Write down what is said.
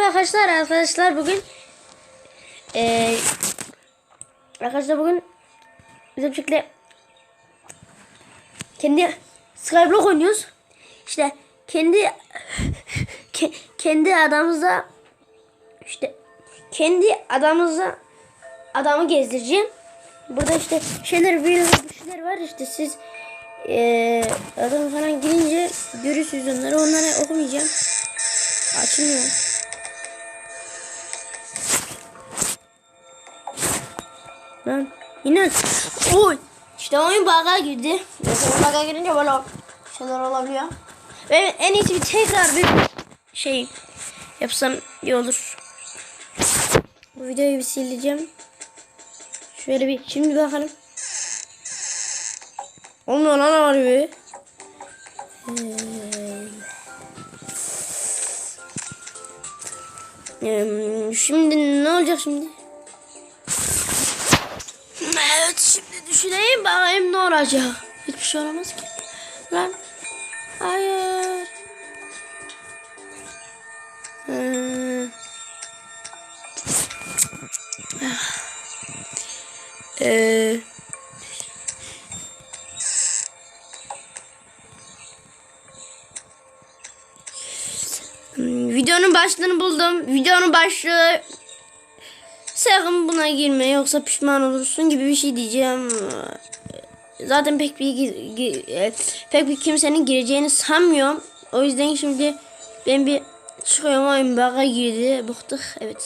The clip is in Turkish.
arkadaşlar arkadaşlar bugün eee arkadaşlar bugün bizim şekilde kendi Skyblock oynuyoruz. İşte kendi ke- kendi adamıza işte kendi adamıza adamı gezdireceğim. Burada işte şeyler bir şeyler var işte siz eee adam falan girince görürsünüz onları. Onları okumayacağım. Açılmıyor. Lan inan. Oy. İşte oyun bug'a girdi. Mesela bug'a girince böyle şeyler olabiliyor. Ve en iyisi bir tekrar bir şey yapsam iyi olur. Bu videoyu bir sileceğim. Şöyle bir şimdi bakalım. Olmuyor lan harbi. Ee, şimdi ne olacak şimdi? Şimdi düşüneyim bakayım ne olacak. Hiçbir şey olamaz ki. Lan. Hayır. Ee, Ee, Hmm, videonun başlığını buldum. Videonun başlığı sakın buna girme yoksa pişman olursun gibi bir şey diyeceğim. Zaten pek bir e, pek bir kimsenin gireceğini sanmıyorum. O yüzden şimdi ben bir çıkıyorum oyun baga girdi. Bıktık. Evet.